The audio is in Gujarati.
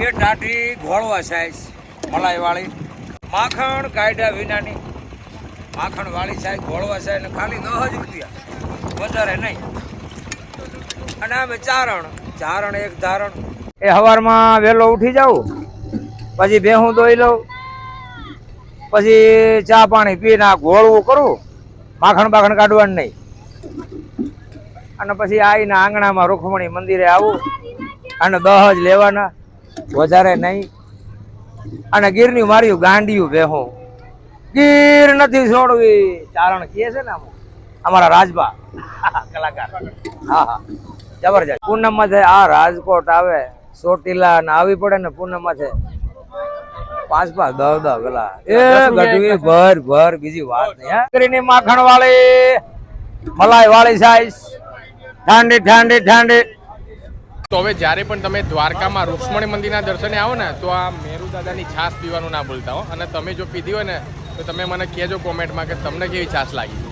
એ ટાટી ઘોળવા સાઈઝ મલાઈ વાળી માખણ કાઢ્યા વિનાની. માખણ વાળી સાઈઝ ઘોળવા સાઈઝ ને ખાલી દસ જ રૂપિયા. વધારે નહીં. અને અમે ચારણ. ચારણ એક ધારણ. એ સવારમાં વહેલો ઉઠી જાઉં. પછી ભેહું ધોઈ લઉં. પછી ચા પાણી પીને આ ઘોળવું કરું. માખણ બાખણ કાઢવાનું નહીં. અને પછી આવીને આંગણામાં રૂખમણી મંદિરે આવું. અને દહ જ લેવાના. વધારે નહીં. અને ગીરની માર્યું ગાંડિયું બેહું ગીર નથી છોડવી. ચારણ કહે છે ને અમારા રાજભા. કલાકાર. હા હા. જબરજસ્ત. પૂનમમાં આ રાજકોટ આવે ચોટીલા ને આવી પડે ને પૂનમમાં પાંચ પાંચ દસ દસ પેલા એ ગઢવી ભર ભર બીજી વાત નહીં કરીને માખણ વાળી મલાઈ વાળી સાઈઝ ઠંડી ઠંડી ઠંડી. તો હવે જ્યારે પણ તમે દ્વારકામાં રૂક્ષ્મણી મંદિરના દર્શને આવો ને, તો આ મેરુ દાદાની છાશ પીવાનું ના ભૂલતા હો. અને તમે જો પીધી હોય ને, તો તમે મને કહેજો કોમેન્ટમાં કે તમને કેવી છાશ લાગી.